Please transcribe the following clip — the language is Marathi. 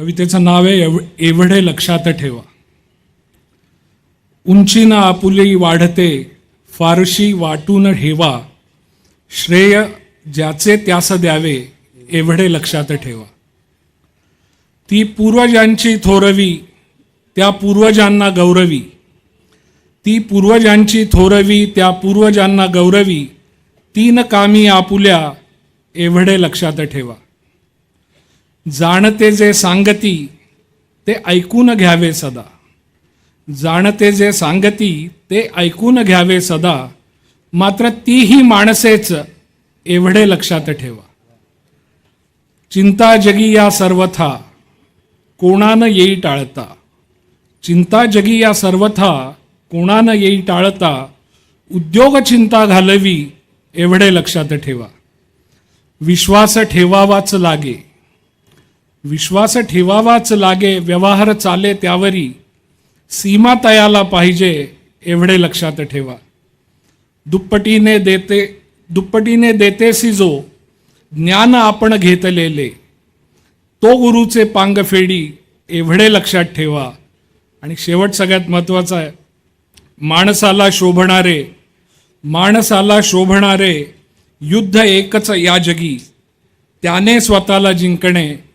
कवितेचं नाव आहे एव एवढे लक्षात ठेवा. उंचीनं आपुली वाढते फारशी वाटून ठेवा. श्रेय ज्याचे त्यास द्यावे एवढे लक्षात ठेवा. ती पूर्वजांची थोरवी त्या पूर्वजांना गौरवी. ती पूर्वजांची थोरवी त्या पूर्वजांना गौरवी. तीन कामी आपुल्या एवढे लक्षात ठेवा. जाणते जे सांगती ते ऐकून घ्यावे सदा. जाणते जे सांगती ते ऐकून घ्यावे सदा. मात्र तीही माणसेच एवढे लक्षात ठेवा. चिंता जगी या सर्वथा कोणानं येई टाळता? चिंता जगी या सर्वथा कोणानं येई टाळता? उद्योग चिंता घालवी एवढे लक्षात ठेवा. विश्वास ठेवावाच लागे. विश्वास ठेवावाच लागे व्यवहार चाले त्यावरी. सीमा तयाला पाहिजे एवढे लक्षात ठेवा. दुप्पटीने देते दुप्पटीने देतेसी जो ज्ञान आपण घेतलेले. तो गुरुचे पांग फेडी एवढे लक्षात ठेवा. आणि शेवट सगळ्यात महत्त्वाचा आहे माणसाला शोभणारे माणसाला शोभणारे युद्ध एकच या जगी. त्याने स्वतःला जिंकणे